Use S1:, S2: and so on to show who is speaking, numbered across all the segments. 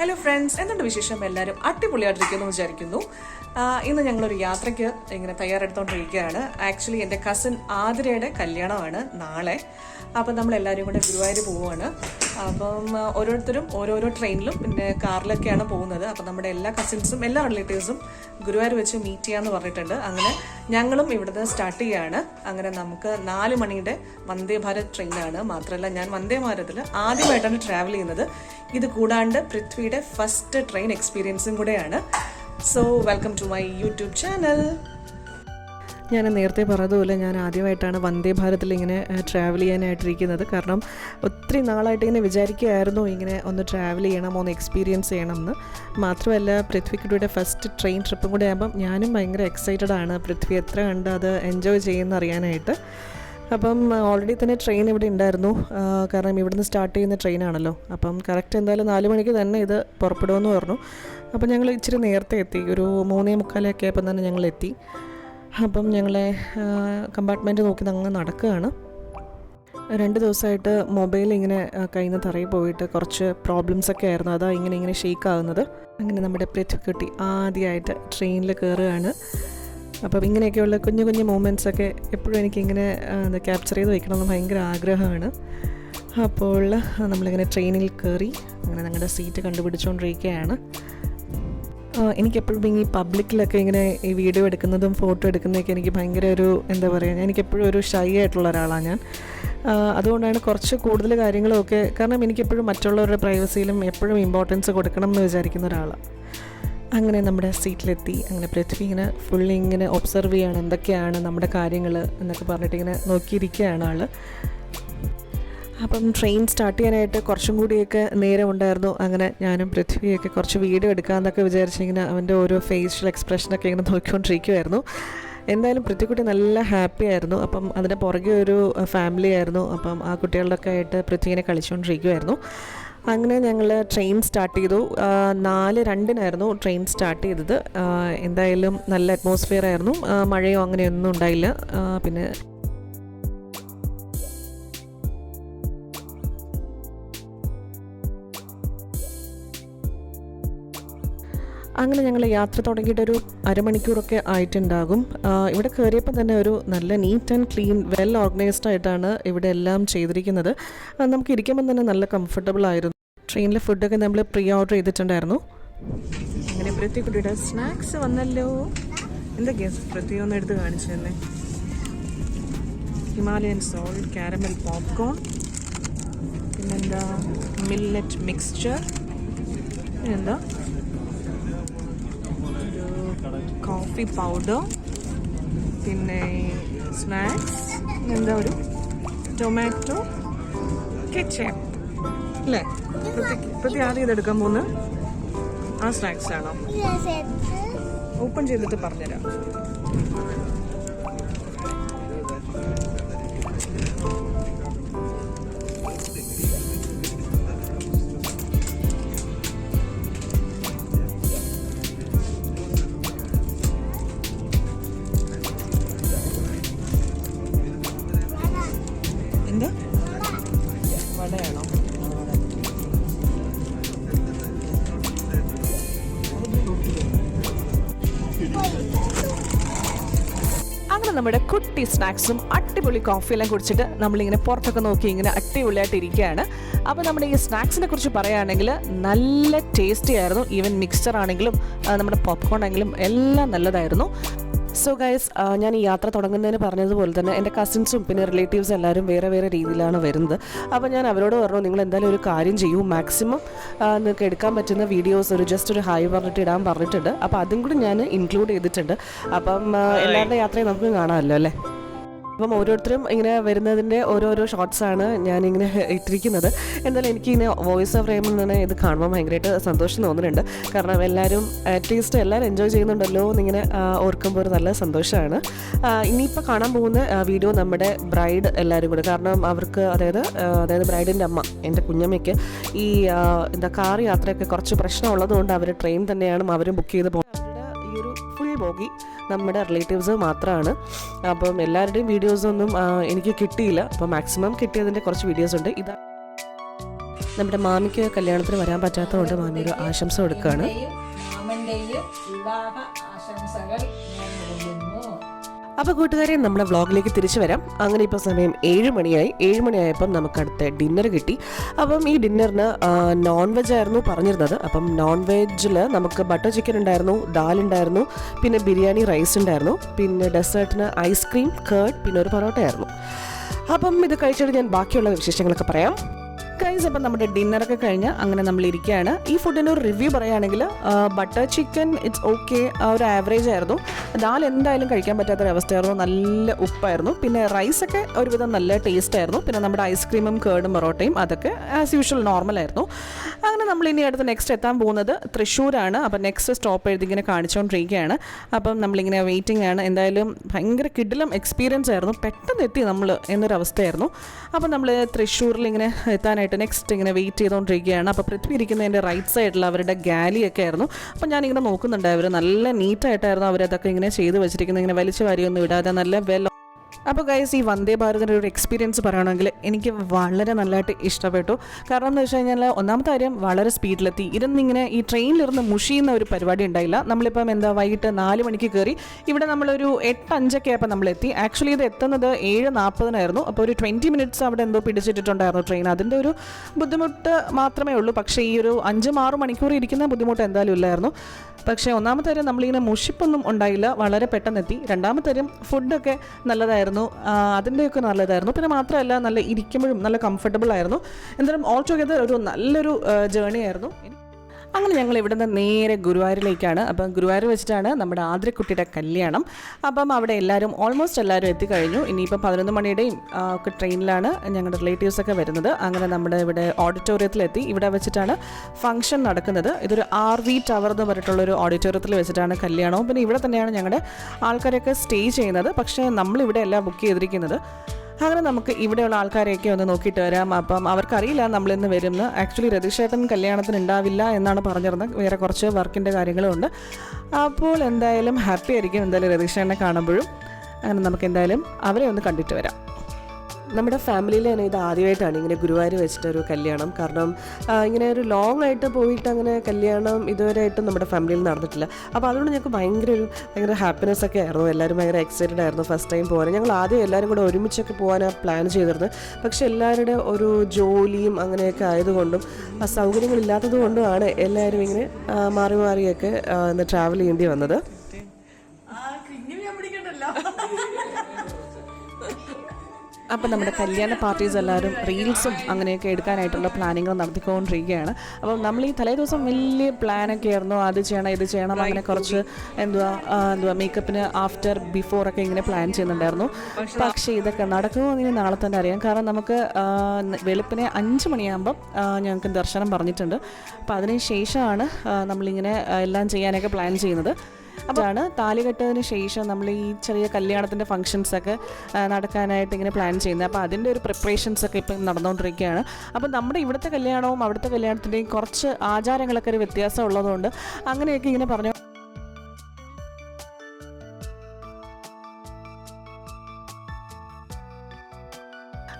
S1: Hello friends എന്തുണ്ട് വിശേഷം? എല്ലാവരും അടിപൊളിയായിട്ടിരിക്കുന്നു വിചാരിക്കുന്നു. ഇന്ന് ഞങ്ങളൊരു യാത്രയ്ക്ക് ഇങ്ങനെ തയ്യാറെടുത്തോണ്ടിരിക്കുകയാണ്. ആക്ച്വലി എന്റെ കസിൻ ആതിരയുടെ കല്യാണമാണ് നാളെ. അപ്പം നമ്മളെല്ലാവരും കൂടെ ഗുരുവായൂർ പോവുകയാണ്. അപ്പം ഓരോരുത്തരും ഓരോരോ ട്രെയിനിലും പിന്നെ കാറിലൊക്കെയാണ് പോകുന്നത്. അപ്പം നമ്മുടെ എല്ലാ കസിൻസും എല്ലാ റിലേറ്റീവ്സും ഗുരുവായൂർ വെച്ച് മീറ്റ് ചെയ്യാമെന്ന് പറഞ്ഞിട്ടുണ്ട്. അങ്ങനെ ഞങ്ങളും ഇവിടുന്ന് സ്റ്റാർട്ട് ചെയ്യാണ്. അങ്ങനെ നമുക്ക് നാല് മണിയുടെ വന്ദേ ഭാരത് ട്രെയിനാണ്. മാത്രമല്ല ഞാൻ വന്ദേ ഭാരതിൽ ആദ്യമായിട്ടാണ് ട്രാവൽ ചെയ്യുന്നത്. ഇത് കൂടാണ്ട് പൃഥ്വിയുടെ ഫസ്റ്റ് ട്രെയിൻ എക്സ്പീരിയൻസും കൂടെയാണ്. So welcome to my YouTube channel ഞാൻ നേരത്തെ പറഞ്ഞതുപോലെ ഞാൻ ആദ്യമായിട്ടാണ് വന്ദേ ഭാരതിൽ ഇങ്ങനെ ട്രാവൽ ചെയ്യാനായിട്ടിരിക്കുന്നത്. കാരണം ഒത്തിരി നാളായിട്ട് ഇങ്ങനെ വിചാരിക്കുകയായിരുന്നു ഇങ്ങനെ ഒന്ന് ട്രാവൽ ചെയ്യണം ഒന്ന് എക്സ്പീരിയൻസ് ചെയ്യണം എന്ന് മാത്രമല്ല പൃഥ്വിക്കുട്ടിയുടെ ഫസ്റ്റ് ട്രെയിൻ ട്രിപ്പും കൂടെ ആകുമ്പം ഞാനും ഭയങ്കര എക്സൈറ്റഡ് ആണ്. പൃഥ്വി എത്ര കണ്ട് അത് എൻജോയ് ചെയ്യുന്ന അറിയാനായിട്ട്. അപ്പം ഓൾറെഡി തന്നെ ട്രെയിൻ ഇവിടെ ഉണ്ടായിരുന്നു. കാരണം ഇവിടുന്ന് സ്റ്റാർട്ട് ചെയ്യുന്ന ട്രെയിനാണല്ലോ അപ്പം കറക്റ്റ് എന്തായാലും നാല് മണിക്ക് തന്നെ ഇത് പുറപ്പെടുമെന്ന് പറഞ്ഞു. അപ്പം ഞങ്ങൾ ഇച്ചിരി നേരത്തെ എത്തി. ഒരു മൂന്നേ മുക്കാലൊക്കെ ആയപ്പം തന്നെ ഞങ്ങൾ എത്തി. അപ്പം ഞങ്ങളെ കമ്പാർട്ട്മെന്റ് നോക്കി അങ്ങ് നടക്കുകയാണ്. രണ്ട് ദിവസമായിട്ട് മൊബൈൽ ഇങ്ങനെ കയ്യിൽ നിന്ന് തറയിൽ പോയിട്ട് കുറച്ച് പ്രോബ്ലംസ് ഒക്കെ ആയിരുന്നു. അതാ ഇങ്ങനെ ഇങ്ങനെ ഷെയ്ക്ക് ആകുന്നത് അങ്ങനെ നമ്മുടെ പൃഥ്വിക്കുട്ടി ആദ്യമായിട്ട് ട്രെയിനിൽ കയറുകയാണ് അപ്പം ഇങ്ങനെയൊക്കെയുള്ള കുഞ്ഞു കുഞ്ഞു മൂമെന്റ്സ് ഒക്കെ എപ്പോഴും എനിക്കിങ്ങനെ ക്യാപ്ചർ ചെയ്ത് വെക്കണമെന്ന് ഭയങ്കര ആഗ്രഹമാണ്. അപ്പോൾ നമ്മളിങ്ങനെ ട്രെയിനിൽ കയറി അങ്ങനെ ഞങ്ങളുടെ സീറ്റ് കണ്ടുപിടിച്ചുകൊണ്ടിരിക്കുകയാണ് എനിക്കെപ്പോഴും ഈ പബ്ലിക്കിലൊക്കെ ഇങ്ങനെ ഈ വീഡിയോ എടുക്കുന്നതും ഫോട്ടോ എടുക്കുന്നതൊക്കെ എനിക്ക് ഭയങ്കര ഒരു എന്താ പറയുക എനിക്കെപ്പോഴും ഒരു ഷൈ ആയിട്ടുള്ള ഒരാളാണ് ഞാൻ. അതുകൊണ്ടാണ് കുറച്ച് കൂടുതൽ കാര്യങ്ങളൊക്കെ കാരണം എനിക്കെപ്പോഴും മറ്റുള്ളവരുടെ പ്രൈവസിയിലും എപ്പോഴും ഇമ്പോർട്ടൻസ് കൊടുക്കണം എന്ന് വിചാരിക്കുന്ന ഒരാളാണ് അങ്ങനെ നമ്മുടെ സീറ്റിലെത്തി അങ്ങനെ പൃഥ്വി ഇങ്ങനെ ഫുള്ളി ഇങ്ങനെ ഒബ്സർവ് ചെയ്യാണ് എന്തൊക്കെയാണ് നമ്മുടെ കാര്യങ്ങൾ എന്നൊക്കെ പറഞ്ഞിട്ട് ഇങ്ങനെ നോക്കിയിരിക്കുകയാണ് ആൾ അപ്പം ട്രെയിൻ സ്റ്റാർട്ട് ചെയ്യാനായിട്ട് കുറച്ചും കൂടിയൊക്കെ നേരം ഉണ്ടായിരുന്നു അങ്ങനെ ഞാനും പൃഥ്വിയൊക്കെ കുറച്ച് വീഡിയോ എടുക്കാമെന്നൊക്കെ വിചാരിച്ചിങ്ങനെ അവന്റെ ഓരോ ഫേഷ്യൽ എക്സ്പ്രഷനൊക്കെ ഇങ്ങനെ നോക്കിക്കൊണ്ടിരിക്കുമായിരുന്നു എന്തായാലും പൃഥ്വിക്കുട്ടി നല്ല ഹാപ്പി ആയിരുന്നു. അപ്പം അതിന്റെ പുറകെ ഒരു ഫാമിലി ആയിരുന്നു. അപ്പം ആ കുട്ടികളുടെയൊക്കെ ആയിട്ട് പൃഥ്വിനെ കളിച്ചുകൊണ്ടിരിക്കുമായിരുന്നു അങ്ങനെ ഞങ്ങൾ ട്രെയിൻ സ്റ്റാർട്ട് ചെയ്തു. നാല് രണ്ടിനായിരുന്നു ട്രെയിൻ സ്റ്റാർട്ട് ചെയ്തത്. എന്തായാലും നല്ല അറ്റ്മോസ്ഫിയർ ആയിരുന്നു. മഴയോ അങ്ങനെയൊന്നും ഉണ്ടായില്ല. പിന്നെ അങ്ങനെ ഞങ്ങൾ യാത്ര തുടങ്ങിയിട്ടൊരു അരമണിക്കൂറൊക്കെ ആയിട്ടുണ്ടാകും. ഇവിടെ കയറിയപ്പോൾ തന്നെ ഒരു നല്ല neat and clean well organised ആയിട്ടാണ് ഇവിടെ എല്ലാം ചെയ്തിരിക്കുന്നത്. നമുക്ക് ഇരിക്കുമ്പോൾ തന്നെ നല്ല കംഫർട്ടബിൾ ആയിരുന്നു. ട്രെയിനിലെ ഫുഡൊക്കെ നമ്മൾ പ്രീ ഓർഡർ ചെയ്തിട്ടുണ്ടായിരുന്നു. അങ്ങനെ പൃഥ്വി കുട്ടിയുടെ സ്നാക്സ് വന്നല്ലോ? എന്തൊക്കെയാ പൃഥ്വി ഒന്ന് എടുത്ത് കാണിച്ചു തന്നെ. ഹിമാലയൻ സോൾട്ട് കാരമൽ പോപ്കോൺ പിന്നെന്താ മില്ലറ്റ് മിക്സ്ചർ പിന്നെന്താ കോഫി പൗഡർ പിന്നെ സ്നാക്സ് എന്താ ഒരു? ടൊമാറ്റോ കെച്ചപ്പ് അല്ലേ? പ്രതി- ആദ്യം ഇതെടുക്കാൻ പോകുന്നത് ആ സ്നാക്സ് ആണോ? ഓപ്പൺ ചെയ്തിട്ട് പറഞ്ഞുതരാം. നമ്മുടെ കുട്ടി സ്നാക്സും അടിപൊളി കോഫിയെല്ലാം കുടിച്ചിട്ട് നമ്മളിങ്ങനെ പുറത്തൊക്കെ നോക്കി ഇങ്ങനെ അടിപൊളിയായിട്ട് ഇരിക്കുകയാണ്. അപ്പോൾ നമ്മുടെ ഈ സ്നാക്സിനെ കുറിച്ച് പറയുകയാണെങ്കിൽ നല്ല ടേസ്റ്റി ആയിരുന്നു. ഈവൻ മിക്സ്ചർ ആണെങ്കിലും നമ്മുടെ പോപ്കോൺ ആണെങ്കിലും എല്ലാം നല്ലതായിരുന്നു. സോ ഗൈസ് ഞാൻ ഈ യാത്ര തുടങ്ങുന്നതിന് പറഞ്ഞതുപോലെ തന്നെ എന്റെ കസിൻസും പിന്നെ റിലേറ്റീവ്സ് എല്ലാവരും വേറെ വേറെ രീതിയിലാണ് വരുന്നത്. അപ്പോൾ ഞാൻ അവരോട് പറഞ്ഞു നിങ്ങൾ എന്തായാലും ഒരു കാര്യം ചെയ്യൂ. മാക്സിമം നിങ്ങൾക്ക് എടുക്കാൻ പറ്റുന്ന വീഡിയോസ് ഒരു ജസ്റ്റ് ഒരു ഹായ് പറഞ്ഞിട്ട് ഇടാൻ പറഞ്ഞിട്ടുണ്ട്. അപ്പോൾ അതും കൂടി ഞാൻ ഇൻക്ലൂഡ് ചെയ്തിട്ടുണ്ട്. അപ്പം എല്ലാവരുടെ യാത്രയും നമുക്ക് കാണാമല്ലോ അല്ലേ? അപ്പം ഓരോരുത്തരും ഇങ്ങനെ വരുന്നതിന്റെ ഓരോരോ ഷോർട്സ് ആണ് ഞാനിങ്ങനെ ഇട്ടിരിക്കുന്നത്. എന്തായാലും എനിക്ക് ഇങ്ങനെ വോയിസ് ഓഫ് ഫ്രെയിമിൽ നിന്ന് ഇത് കാണുമ്പോൾ ഭയങ്കരമായിട്ട് സന്തോഷം തോന്നുന്നുണ്ട്. കാരണം എല്ലാവരും അറ്റ്ലീസ്റ്റ് എല്ലാവരും എൻജോയ് ചെയ്യുന്നുണ്ടല്ലോ എന്നിങ്ങനെ ഓർക്കുമ്പോൾ ഒരു നല്ല സന്തോഷമാണ്. ഇനിയിപ്പോൾ കാണാൻ പോകുന്ന വീഡിയോ നമ്മുടെ ബ്രൈഡ് എല്ലാവരും കൂടെ. കാരണം അവർക്ക് അതായത് അതായത് ബ്രൈഡിന്റെ അമ്മ എന്റെ കുഞ്ഞമ്മയ്ക്ക് ഈ എന്താ കാർ യാത്രയൊക്കെ കുറച്ച് പ്രശ്നമുള്ളതുകൊണ്ട് അവർ ട്രെയിൻ തന്നെയാണ് അവരും ബുക്ക് ചെയ്ത് പോകുന്നത്. ബോഗി നമ്മുടെ റിലേറ്റീവ്സ് മാത്രമാണ് അപ്പം എല്ലാവരുടെയും വീഡിയോസൊന്നും എനിക്ക് കിട്ടിയില്ല. അപ്പോൾ മാക്സിമം കിട്ടിയതിന്റെ കുറച്ച് വീഡിയോസ് ഉണ്ട്. ഇതാ. നമ്മുടെ മാമിക്ക് കല്യാണത്തിന് വരാൻ പറ്റാത്തതുകൊണ്ട് മാമി ഒരു ആശംസ കൊടുക്കുകയാണ്
S2: വിവാഹ
S1: അപ്പോൾ കൂട്ടുകാരെ നമ്മുടെ വ്ളോഗിലേക്ക് തിരിച്ചു വരാം. അങ്ങനെ ഇപ്പോൾ സമയം ഏഴ് മണിയായി. ഏഴ് മണിയായപ്പം നമുക്ക് അടുത്ത ഡിന്നർ കിട്ടി. അപ്പം ഈ ഡിന്നറിന് നോൺ വെജ് ആയിരുന്നു പറഞ്ഞിരുന്നത്. അപ്പം നോൺ വെജിൽ നമുക്ക് ബട്ടർ ചിക്കൻ ഉണ്ടായിരുന്നു ദാൽ ഉണ്ടായിരുന്നു പിന്നെ ബിരിയാണി റൈസ് ഉണ്ടായിരുന്നു പിന്നെ ഡെസേർട്ടിന് ഐസ്ക്രീം കേർഡ് പിന്നെ ഒരു പൊറോട്ട ആയിരുന്നു അപ്പം ഇത് കഴിച്ചിട്ട് ഞാൻ ബാക്കിയുള്ള വിശേഷങ്ങളൊക്കെ പറയാം. ഗൈസ് അപ്പം നമ്മുടെ ഡിന്നറൊക്കെ കഴിഞ്ഞ് അങ്ങനെ നമ്മൾ ഇരിക്കുകയാണ്. ഈ ഫുഡിന്റെ ഒരു റിവ്യൂ പറയുകയാണെങ്കിൽ ബട്ടർ ചിക്കൻ ഇറ്റ്സ് ഓക്കെ ഒരു ആവറേജ് ആയിരുന്നു. ദാൽ എന്തായാലും കഴിക്കാൻ പറ്റാത്തൊരവസ്ഥയായിരുന്നു. നല്ല ഉപ്പായിരുന്നു. പിന്നെ റൈസൊക്കെ ഒരുവിധം നല്ല ടേസ്റ്റ് ആയിരുന്നു. പിന്നെ നമ്മുടെ ഐസ്ക്രീമും കേർഡും പൊറോട്ടയും അതൊക്കെ ആസ് യൂഷ്വൽ നോർമൽ ആയിരുന്നു. അങ്ങനെ നമ്മൾ ഇനി അടുത്ത് നെക്സ്റ്റ് എത്താൻ പോകുന്നത് തൃശ്ശൂരാണ്. അപ്പം നെക്സ്റ്റ് സ്റ്റോപ്പ് എഴുതി ഇങ്ങനെ കാണിച്ചുകൊണ്ടിരിക്കുകയാണ് അപ്പം നമ്മളിങ്ങനെ വെയിറ്റിംഗ് ആണ്. എന്തായാലും ഭയങ്കര കിഡിലും എക്സ്പീരിയൻസ് ആയിരുന്നു. പെട്ടെന്ന് എത്തി നമ്മൾ എന്നൊരവസ്ഥയായിരുന്നു. അപ്പം നമ്മൾ തൃശ്ശൂരിൽ ഇങ്ങനെ എത്താനായിട്ട് നെക്സ്റ്റ് ഇങ്ങനെ വെയിറ്റ് ചെയ്തുകൊണ്ടിരിക്കുകയാണ് അപ്പോൾ പൃഥ്വി ഇരിക്കുന്നതിന്റെ റൈറ്റ് സൈഡിൽ അവരുടെ ഗാലിയൊക്കെ ആയിരുന്നു. അപ്പോൾ ഞാനിങ്ങനെ നോക്കുന്നുണ്ട്. അവർ നല്ല നീറ്റായിട്ടായിരുന്നു അവരതൊക്കെ ഇങ്ങനെ ചെയ്ത് വെച്ചിരിക്കുന്നത്. ഇങ്ങനെ വലിച്ചു വാരിയൊന്നും ഇടാതെ നല്ല വെൽ അപ്പോൾ ഗൈസ് ഈ വന്ദേ ഭാരതിന്റെ ഒരു എക്സ്പീരിയൻസ് പറയുകയാണെങ്കിൽ എനിക്ക് വളരെ നല്ലതായിട്ട് ഇഷ്ടപ്പെട്ടു. കാരണം എന്ന് വെച്ച് കഴിഞ്ഞാൽ ഒന്നാമത്തെ കാര്യം വളരെ സ്പീഡിലെത്തി ഇരുന്നിങ്ങനെ ഈ ട്രെയിനിലിരുന്ന് മുഷിയുന്ന ഒരു പരിപാടി ഉണ്ടായില്ല. നമ്മളിപ്പം എന്താ വൈകിട്ട് നാല് മണിക്ക് കയറി ഇവിടെ നമ്മളൊരു എട്ട് അഞ്ചൊക്കെ ആയപ്പോൾ നമ്മളെത്തി. ആക്ച്വലി ഇത് എത്തുന്നത് ഏഴ് നാൽപ്പതിനായിരുന്നു. അപ്പോൾ ഒരു ട്വന്റി മിനിറ്റ്സ് അവിടെ എന്തോ പിടിച്ചിട്ടുണ്ടായിരുന്നു ട്രെയിൻ അതിന്റെ ഒരു ബുദ്ധിമുട്ട് മാത്രമേ ഉള്ളൂ. പക്ഷേ ഈ ഒരു അഞ്ചും ആറ് മണിക്കൂർ ഇരിക്കുന്ന ബുദ്ധിമുട്ട് എന്തായാലും ഇല്ലായിരുന്നു. പക്ഷേ ഒന്നാമത്തെ കാര്യം നമ്മളിങ്ങനെ മുഷിപ്പൊന്നും ഉണ്ടായില്ല. വളരെ പെട്ടെന്നെത്തി. രണ്ടാമത്തെ കാര്യം ഫുഡൊക്കെ നല്ലതായിരുന്നു. ആ, അതിന്റെയൊക്കെ നല്ലതായിരുന്നു. പിന്നെ മാത്രമല്ല നല്ല ഇരിക്കുമ്പോഴും നല്ല കംഫർട്ടബിൾ ആയിരുന്നു. എന്തായാലും ഓൾ ടുഗെദർ ഒരു നല്ലൊരു ജേണി ആയിരുന്നു. അങ്ങനെ ഞങ്ങൾ ഇവിടെ നിന്ന് നേരെ ഗുരുവായൂരിലേക്കാണ്. അപ്പം ഗുരുവായൂർ വെച്ചിട്ടാണ് നമ്മുടെ ആതിരക്കുട്ടിയുടെ കല്യാണം. അപ്പം അവിടെ എല്ലാവരും ഓൾമോസ്റ്റ് എല്ലാവരും എത്തിക്കഴിഞ്ഞു. ഇനിയിപ്പം പതിനൊന്ന് മണിയുടെയും ഒക്കെ ട്രെയിനിലാണ് ഞങ്ങളുടെ റിലേറ്റീവ്സ് ഒക്കെ വരുന്നത്. അങ്ങനെ നമ്മുടെ ഇവിടെ ഓഡിറ്റോറിയത്തിലെത്തി ഇവിടെ വെച്ചിട്ടാണ് ഫംഗ്ഷൻ നടക്കുന്നത്. ഇതൊരു ആർ വി ടവർ എന്ന് പറഞ്ഞിട്ടുള്ള ഒരു ഓഡിറ്റോറിയത്തിൽ വെച്ചിട്ടാണ് കല്യാണവും. പിന്നെ ഇവിടെ തന്നെയാണ് ഞങ്ങളുടെ ആൾക്കാരൊക്കെ സ്റ്റേ ചെയ്യുന്നത്. പക്ഷേ നമ്മളിവിടെ എല്ലാം ബുക്ക് ചെയ്തിരിക്കുന്നത്. അങ്ങനെ നമുക്ക് ഇവിടെയുള്ള ആൾക്കാരെയൊക്കെ ഒന്ന് നോക്കിയിട്ട് വരാം. അപ്പം അവർക്കറിയില്ല നമ്മൾ ഇന്ന് വരുമെന്ന് ആക്ച്വലി രതീഷേട്ടൻ കല്യാണത്തിന് ഉണ്ടാവില്ല എന്നാണ് പറഞ്ഞിരുന്നത്. വേറെ കുറച്ച് വർക്കിന്റെ കാര്യങ്ങളും ഉണ്ട് അപ്പോൾ എന്തായാലും ഹാപ്പി ആയിരിക്കും എന്തായാലും രതീഷേട്ടനെ കാണുമ്പോഴും. അങ്ങനെ നമുക്ക് എന്തായാലും അവരെ ഒന്ന് കണ്ടിട്ട് വരാം. നമ്മുടെ ഫാമിലിയിൽ തന്നെ ഇത് ആദ്യമായിട്ടാണ് ഇങ്ങനെ ഗുരുവായൂർ വെച്ചിട്ട് ഒരു കല്യാണം. കാരണം ഇങ്ങനെ ഒരു ലോങ് ആയിട്ട് പോയിട്ട് അങ്ങനെ കല്യാണം ഇതുവരെ ആയിട്ടും നമ്മുടെ ഫാമിലിയിൽ നടന്നിട്ടില്ല. അപ്പോൾ അതുകൊണ്ട് ഞങ്ങൾക്ക് ഭയങ്കര ഒരു ഭയങ്കര ഹാപ്പിനെസ് ഒക്കെ ആയിരുന്നു. എല്ലാവരും ഭയങ്കര എക്സൈറ്റഡ് ആയിരുന്നു ഫസ്റ്റ് ടൈം പോകാൻ. ഞങ്ങൾ ആദ്യം എല്ലാവരും കൂടെ ഒരുമിച്ചൊക്കെ പോകാനാണ് പ്ലാൻ ചെയ്തിരുന്നത്. പക്ഷെ എല്ലാവരുടെ ഒരു ജോലിയും അങ്ങനെയൊക്കെ ആയതുകൊണ്ടും ആ സൗകര്യങ്ങളില്ലാത്തത് കൊണ്ടുമാണ് എല്ലാവരും ഇങ്ങനെ മാറി മാറിയൊക്കെ ഇന്ന് ട്രാവൽ ചെയ്യേണ്ടി വന്നത്. അപ്പം നമ്മുടെ കല്യാണ പാർട്ടീസ് എല്ലാവരും റീൽസും അങ്ങനെയൊക്കെ എടുക്കാനായിട്ടുള്ള പ്ലാനിങ്ങൾ നടത്തിക്കൊണ്ടിരിക്കുകയാണ്. അപ്പം നമ്മൾ ഈ തലേ ദിവസം വലിയ പ്ലാനൊക്കെ ആയിരുന്നു. അത് ചെയ്യണം ഇത് ചെയ്യണം അങ്ങനെ കുറച്ച് എന്തുവാ എന്തുവാ മേക്കപ്പിന് ആഫ്റ്റർ ബിഫോർ ഒക്കെ ഇങ്ങനെ പ്ലാൻ ചെയ്യുന്നുണ്ടായിരുന്നു. പക്ഷേ ഇതൊക്കെ നടക്കുമോ ഇനി നാളെ തന്നെ അറിയാം. കാരണം നമുക്ക് വെളുപ്പിനെ അഞ്ച് മണിയാകുമ്പം ഞങ്ങൾക്ക് ദർശനം പറഞ്ഞിട്ടുണ്ട്. അപ്പം അതിന് ശേഷമാണ് നമ്മളിങ്ങനെ എല്ലാം ചെയ്യാനൊക്കെ പ്ലാൻ ചെയ്യുന്നത്. അതാണ് താലി കെട്ടതിന് ശേഷം നമ്മൾ ഈ ചെറിയ കല്യാണത്തിന്റെ ഫംഗ്ഷൻസ് ഒക്കെ നടക്കാനായിട്ട് ഇങ്ങനെ പ്ലാൻ ചെയ്യുന്നത്. അപ്പോൾ അതിന്റെ ഒരു പ്രിപ്പറേഷൻസ് ഒക്കെ ഇപ്പം നടന്നുകൊണ്ടിരിക്കുകയാണ് അപ്പം നമ്മുടെ ഇവിടുത്തെ കല്യാണവും അവിടുത്തെ കല്യാണത്തിന്റെയും കുറച്ച് ആചാരങ്ങളൊക്കെ ഒരു വ്യത്യാസം ഉള്ളതുകൊണ്ട് അങ്ങനെയൊക്കെ ഇങ്ങനെ പറഞ്ഞു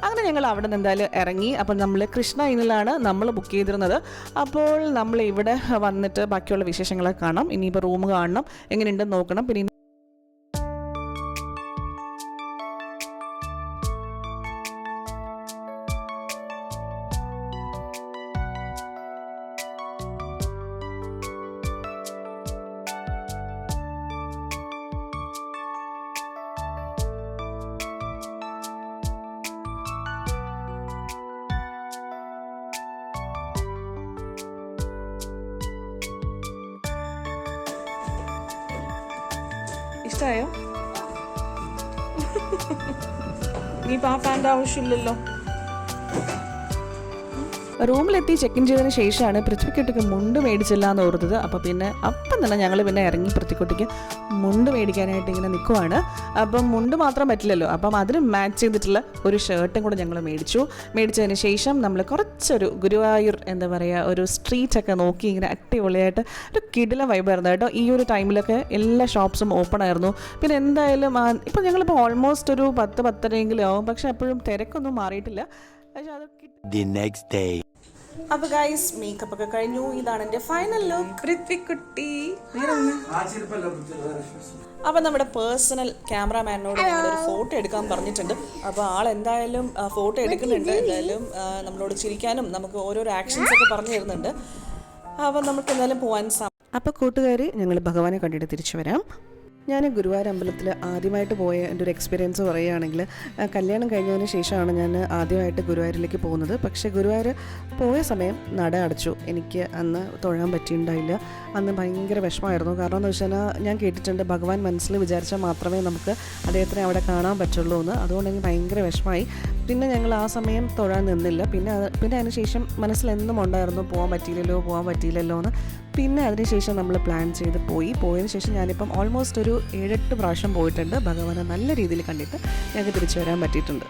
S1: അങ്ങനെ ഞങ്ങൾ അവിടെ നിന്ന് എന്തായാലും ഇറങ്ങി. അപ്പം നമ്മൾ കൃഷ്ണ ഇന്നിലാണ് നമ്മൾ ബുക്ക് ചെയ്തിരുന്നത്. അപ്പോൾ നമ്മൾ ഇവിടെ വന്നിട്ട് ബാക്കിയുള്ള വിശേഷങ്ങളൊക്കെ കാണാം. ഇനിയിപ്പോൾ റൂം കാണണം. എങ്ങനെയുണ്ടെന്ന് നോക്കണം. പിന്നെ
S3: ഇഷ്ടമായോ ഇനിയിപ്പോൾ ആ ഫാന്റെ ആവശ്യമില്ലല്ലോ.
S1: റൂമിലെത്തി ചെക്ക് ഇൻ ചെയ്തതിന് ശേഷമാണ് പൃഥ്വിക്കുട്ടിക്ക് മുണ്ട് മേടിച്ചില്ല എന്ന് ഓർത്തത്. അപ്പോൾ പിന്നെ അപ്പം തന്നെ ഞങ്ങൾ പിന്നെ ഇറങ്ങി പൃഥ്വിക്കുട്ടിക്ക് മുണ്ട് മേടിക്കാനായിട്ട് ഇങ്ങനെ നിൽക്കുവാണ് അപ്പം മുണ്ട് മാത്രം പറ്റില്ലല്ലോ. അപ്പം അതിന് മാച്ച് ചെയ്തിട്ടുള്ള ഒരു ഷർട്ടും കൂടെ ഞങ്ങൾ മേടിച്ചു. മേടിച്ചതിന് ശേഷം നമ്മൾ കുറച്ചൊരു ഗുരുവായൂർ എന്താ പറയുക ഒരു സ്ട്രീറ്റൊക്കെ നോക്കി ഇങ്ങനെ അടിപൊളിയായിട്ട് ഒരു കിടില വൈബായിരുന്നു കേട്ടോ. ഈ ഒരു ടൈമിലൊക്കെ എല്ലാ ഷോപ്സും ഓപ്പൺ ആയിരുന്നു. പിന്നെ എന്തായാലും ഇപ്പം ഞങ്ങളിപ്പോൾ ഓൾമോസ്റ്റ് ഒരു പത്ത് പത്തരയെങ്കിലും ആവും. പക്ഷെ അപ്പോഴും തിരക്കൊന്നും മാറിയിട്ടില്ല. പക്ഷെ അത് കിട്ടി
S3: അപ്പൊ ഗൈസ് മേക്കപ്പ് ഒക്കെ കഴിഞ്ഞു. ഇതാണ് എന്റെ ഫൈനൽ ലുക്ക് പൃഥ്വിക്കുട്ടി നേരെ വന്നേ. അപ്പൊ നമ്മുടെ പേഴ്സണൽ ക്യാമറാമാനോട് ഒരു ഫോട്ടോ എടുക്കാൻ പറഞ്ഞിട്ടുണ്ട്. അപ്പൊ ആൾ എന്തായാലും ഫോട്ടോ എടുക്കുന്നുണ്ട്. എന്തായാലും നമ്മളോട് ചിരിക്കാനും നമുക്ക് ഓരോരോ ആക്ഷൻസ് ഒക്കെ പറഞ്ഞു തരുന്നുണ്ട്. അപ്പൊ നമുക്ക് എന്തായാലും പോവാൻ സമയം
S1: അപ്പോൾ കൂട്ടുകാർ ഞങ്ങൾ ഭഗവാനെ കണ്ടിട്ട് തിരിച്ചു വരാം. ഞാൻ ഗുരുവായൂർ അമ്പലത്തിൽ ആദ്യമായിട്ട് പോയ എന്റെ ഒരു എക്സ്പീരിയൻസ് പറയുകയാണെങ്കിൽ കല്യാണം കഴിഞ്ഞതിന് ശേഷമാണ് ഞാൻ ആദ്യമായിട്ട് ഗുരുവായൂരിലേക്ക് പോകുന്നത്. പക്ഷേ ഗുരുവായൂർ പോയ സമയം നട അടച്ചു. എനിക്ക് അന്ന് തൊഴാൻ പറ്റിയിട്ടുണ്ടായില്ല. അന്ന് ഭയങ്കര വിഷമമായിരുന്നു. കാരണം എന്ന് വെച്ചാൽ ഞാൻ കേട്ടിട്ടുണ്ട് ഭഗവാൻ മനസ്സിൽ വിചാരിച്ചാൽ മാത്രമേ നമുക്ക് അദ്ദേഹത്തിനെ അവിടെ കാണാൻ പറ്റുള്ളൂ എന്ന്. അതുകൊണ്ട് എനിക്ക് ഭയങ്കര വിഷമമായി. പിന്നെ ഞങ്ങൾ ആ സമയം തൊഴാൻ നിന്നില്ല. പിന്നെ പിന്നെ അതിനുശേഷം മനസ്സിൽ എന്നും ഉണ്ടായിരുന്നു പോകാൻ പറ്റിയില്ലല്ലോ പോകാൻ പറ്റിയില്ലല്ലോ എന്ന്. പിന്നെ അതിനുശേഷം നമ്മൾ പ്ലാൻ ചെയ്ത് പോയി. പോയതിന് ശേഷം ഞാനിപ്പം ഓൾമോസ്റ്റ് ഒരു ഏഴെട്ട് പ്രാവശ്യം പോയിട്ടുണ്ട്. ഭഗവാനെ നല്ല രീതിയിൽ കണ്ടിട്ട് ഞങ്ങൾക്ക് തിരിച്ചു വരാൻ പറ്റിയിട്ടുണ്ട്.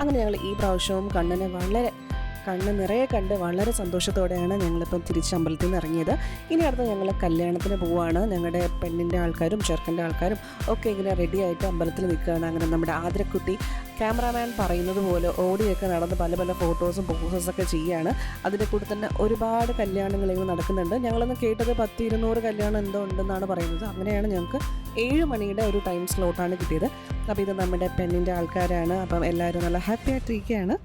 S1: അങ്ങനെ ഞങ്ങൾ ഈ പ്രാവശ്യവും കണ്ണനെ വളരെ കണ്ണ് നിറയെ കണ്ട് വളരെ സന്തോഷത്തോടെയാണ് ഞങ്ങളിപ്പം തിരിച്ച് അമ്പലത്തിൽ നിന്ന് ഇറങ്ങിയത്. ഇനി അടുത്ത ഞങ്ങൾ കല്യാണത്തിന് പോവുകയാണ് ഞങ്ങളുടെ പെണ്ണിന്റെ ആൾക്കാരും ചെറുക്കന്റെ ആൾക്കാരും ഒക്കെ ഇങ്ങനെ റെഡി ആയിട്ട് അമ്പലത്തിൽ നിൽക്കുകയാണ്. അങ്ങനെ നമ്മുടെ ആതിരക്കുട്ടി ക്യാമറാമാൻ പറയുന്നത് പോലെ ഓടിയൊക്കെ നടന്ന് പല പല ഫോട്ടോസും പോസസൊക്കെ ചെയ്യുകയാണ് അതിന്റെ കൂടെ തന്നെ ഒരുപാട് കല്യാണങ്ങൾ ഇങ്ങനെ നടക്കുന്നുണ്ട്. ഞങ്ങളൊന്ന് കേട്ടത് പത്ത് ഇരുന്നൂറ് കല്യാണം എന്തോ ഉണ്ടെന്നാണ് പറയുന്നത്. അങ്ങനെയാണ് ഞങ്ങൾക്ക് ഏഴ് മണിയുടെ ഒരു ടൈം സ്ലോട്ടാണ് കിട്ടിയത്. അപ്പോൾ ഇത് നമ്മുടെ പെണ്ണിന്റെ ആൾക്കാരാണ്. അപ്പം എല്ലാവരും നല്ല ഹാപ്പി ആയിട്ടിരിക്കുകയാണ്.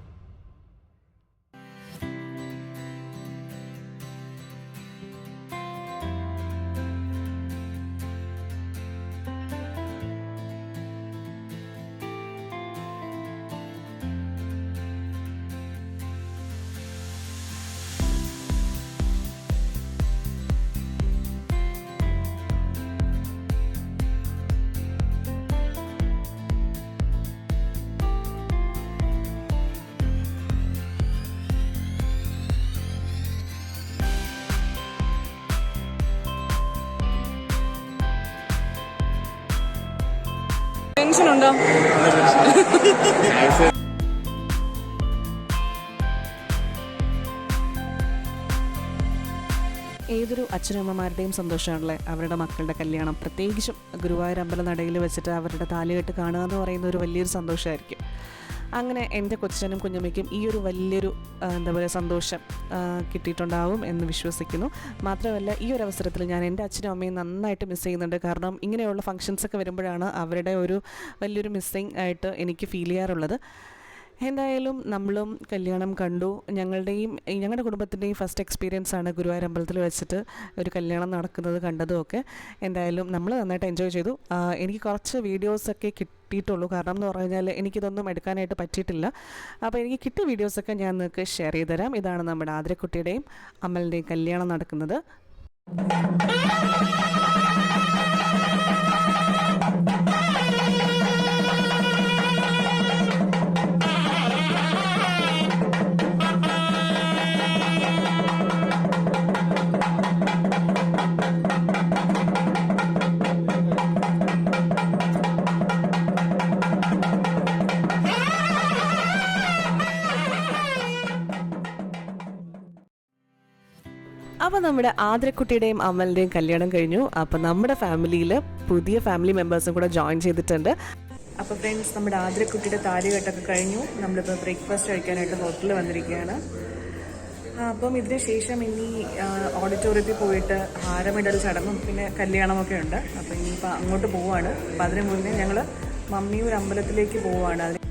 S3: ടെൻഷൻ ഉണ്ടോ
S1: ഏതൊരു അച്ഛനമ്മമാരുടെയും സന്തോഷമാണല്ലേ അവരുടെ മക്കളുടെ കല്യാണം? പ്രത്യേകിച്ചും ഗുരുവായൂർ അമ്പലം നടയിൽ വെച്ചിട്ട് അവരുടെ താലികെട്ട് കാണുക എന്ന് പറയുന്ന ഒരു വലിയൊരു സന്തോഷമായിരിക്കും. അങ്ങനെ എന്റെ കൊച്ചനും കുഞ്ഞമ്മയ്ക്കും ഈ ഒരു വലിയൊരു എന്താ പറയുക സന്തോഷം കിട്ടിയിട്ടുണ്ടാവും എന്ന് വിശ്വസിക്കുന്നു. മാത്രമല്ല ഈ ഒരു അവസരത്തിൽ ഞാൻ എന്റെ അച്ഛനും അമ്മയും നന്നായിട്ട് മിസ് ചെയ്യുന്നുണ്ട്. കാരണം ഇങ്ങനെയുള്ള ഫങ്ഷൻസ് ഒക്കെ വരുമ്പോഴാണ് അവരുടെ ഒരു വലിയൊരു മിസ്സിങ് ആയിട്ട് എനിക്ക് ഫീൽ ചെയ്യാറുള്ളത്. എന്തായാലും നമ്മളും കല്യാണം കണ്ടു. ഞങ്ങളുടെയും ഞങ്ങളുടെ കുടുംബത്തിന്റെയും ഫസ്റ്റ് എക്സ്പീരിയൻസ് ആണ് ഗുരുവായൂർ അമ്പലത്തിൽ വെച്ചിട്ട് ഒരു കല്യാണം നടക്കുന്നത് കണ്ടതും ഒക്കെ എന്തായാലും നമ്മൾ നന്നായിട്ട് എൻജോയ് ചെയ്തു. എനിക്ക് കുറച്ച് വീഡിയോസൊക്കെ കിട്ടിയിട്ടുള്ളൂ. കാരണം എന്ന് പറഞ്ഞു കഴിഞ്ഞാൽ എനിക്കിതൊന്നും എടുക്കാനായിട്ട് പറ്റിയിട്ടില്ല. അപ്പോൾ എനിക്ക് കിട്ടിയ വീഡിയോസൊക്കെ ഞാൻ നിങ്ങൾക്ക് ഷെയർ ചെയ്ത് തരാം ഇതാണ് നമ്മുടെ ആതിരക്കുട്ടിയുടെയും അമ്മലിന്റെയും കല്യാണം നടക്കുന്നത്. അപ്പോൾ നമ്മുടെ ആദ്രക്കുട്ടിയുടെയും അമലിന്റെയും കല്യാണം കഴിഞ്ഞു. അപ്പോൾ നമ്മുടെ ഫാമിലിയിൽ പുതിയ ഫാമിലി മെമ്പേഴ്സും കൂടെ ജോയിൻ ചെയ്തിട്ടുണ്ട്.
S3: അപ്പോൾ ഫ്രണ്ട്സ് നമ്മുടെ ആതിരക്കുട്ടിയുടെ താലികെട്ടൊക്കെ കഴിഞ്ഞു. നമ്മളിപ്പോൾ ബ്രേക്ക്ഫാസ്റ്റ് കഴിക്കാനായിട്ട് ഹോട്ടലിൽ വന്നിരിക്കുകയാണ്. അപ്പം ഇതിന് ശേഷം ഇനി ഓഡിറ്റോറിയത്തിൽ പോയിട്ട് ഹാരമിടൽ ചടങ്ങും പിന്നെ കല്യാണമൊക്കെ ഉണ്ട്. അപ്പോൾ ഇനിയിപ്പോൾ അങ്ങോട്ട് പോവാണ്. അപ്പം അതിന് മുന്നേ ഞങ്ങൾ മമ്മിയൂർ അമ്പലത്തിലേക്ക് പോവാണ്. അതിന്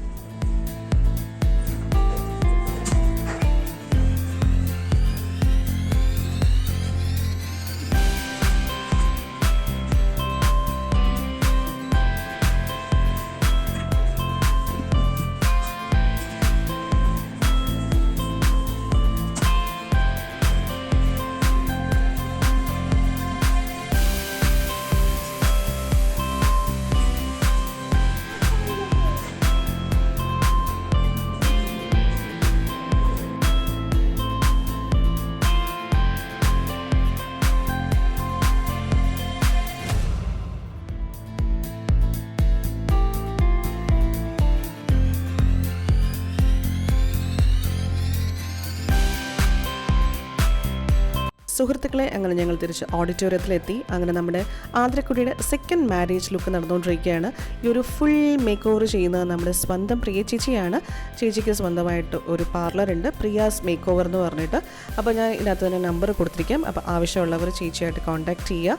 S1: സുഹൃത്തുക്കളെ അങ്ങനെ ഞങ്ങൾ തിരിച്ച് ഓഡിറ്റോറിയത്തിലെത്തി അങ്ങനെ നമ്മുടെ ആതിരക്കുട്ടിയുടെ സെക്കൻഡ് മാരേജ് ലുക്ക് നടന്നുകൊണ്ടിരിക്കുകയാണ്. ഈ ഒരു ഫുൾ മേക്ക് ഓവർ ചെയ്യുന്നത് നമ്മുടെ സ്വന്തം പ്രിയ ചേച്ചിയാണ്. ചേച്ചിക്ക് സ്വന്തമായിട്ട് ഒരു പാർലർ ഉണ്ട് പ്രിയാസ് മേക്ക് ഓവർ എന്ന് പറഞ്ഞിട്ട്. അപ്പോൾ ഞാൻ ഇതിനകത്ത് തന്നെ നമ്പർ കൊടുത്തിരിക്കാം. അപ്പോൾ ആവശ്യമുള്ളവർ ചേച്ചിയായിട്ട് കോൺടാക്റ്റ് ചെയ്യുക.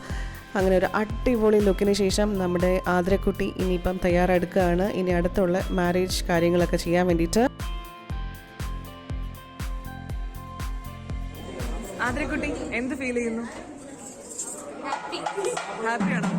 S1: അങ്ങനെ ഒരു അടിപൊളി ലുക്കിന് ശേഷം നമ്മുടെ ആതിരക്കുട്ടി ഇനിയിപ്പം തയ്യാറെടുക്കുകയാണ്. ഇനി അടുത്തുള്ള മാരേജ് കാര്യങ്ങളൊക്കെ ചെയ്യാൻ വേണ്ടിയിട്ട്.
S3: എന്ത് ഫീൽ ചെയ്യുന്നു? ഹാപ്പിയാണോ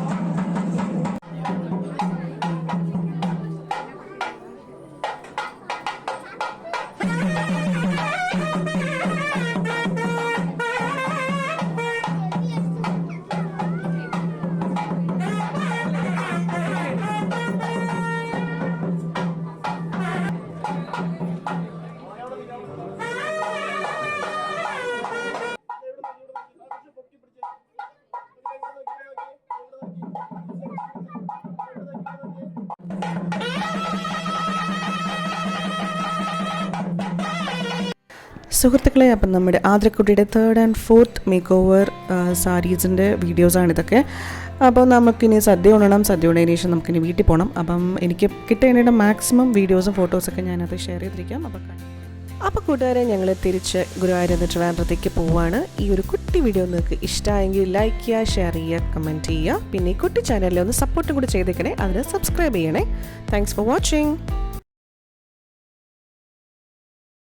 S1: സുഹൃത്തുക്കളെ അപ്പം നമ്മുടെ ആതിരക്കുട്ടിയുടെ third and fourth make over സാരീസിന്റെ വീഡിയോസാണ് ഇതൊക്കെ അപ്പോൾ നമുക്കിനി സദ്യ ഉണ്ടണം സദ്യ ഉണ്ടതിന് ശേഷം നമുക്കിനി വീട്ടിൽ പോകണം അപ്പം എനിക്ക് കിട്ടേണ്ട മാക്സിമം വീഡിയോസും ഫോട്ടോസൊക്കെ ഞാനത് ഷെയർ ചെയ്തിരിക്കാം. അപ്പോൾ. അപ്പോൾ കൂട്ടുകാരെ ഞങ്ങൾ തിരിച്ച് ഗുരുവായൂർ എന്ന ട്രിവാൻഡ്രത്തേക്ക് പോവാണ്. ഈ ഒരു കുട്ടി വീഡിയോ നിങ്ങൾക്ക് ഇഷ്ടമായെങ്കിൽ ലൈക്ക് ചെയ്യുക ഷെയർ ചെയ്യുക കമന്റ് ചെയ്യുക. പിന്നെ ഈ കുട്ടി ചാനലിൽ ഒന്ന് സപ്പോർട്ടും കൂടി ചെയ്തേക്കണേ. അതിന് സബ്സ്ക്രൈബ് ചെയ്യണേ. Thanks for watching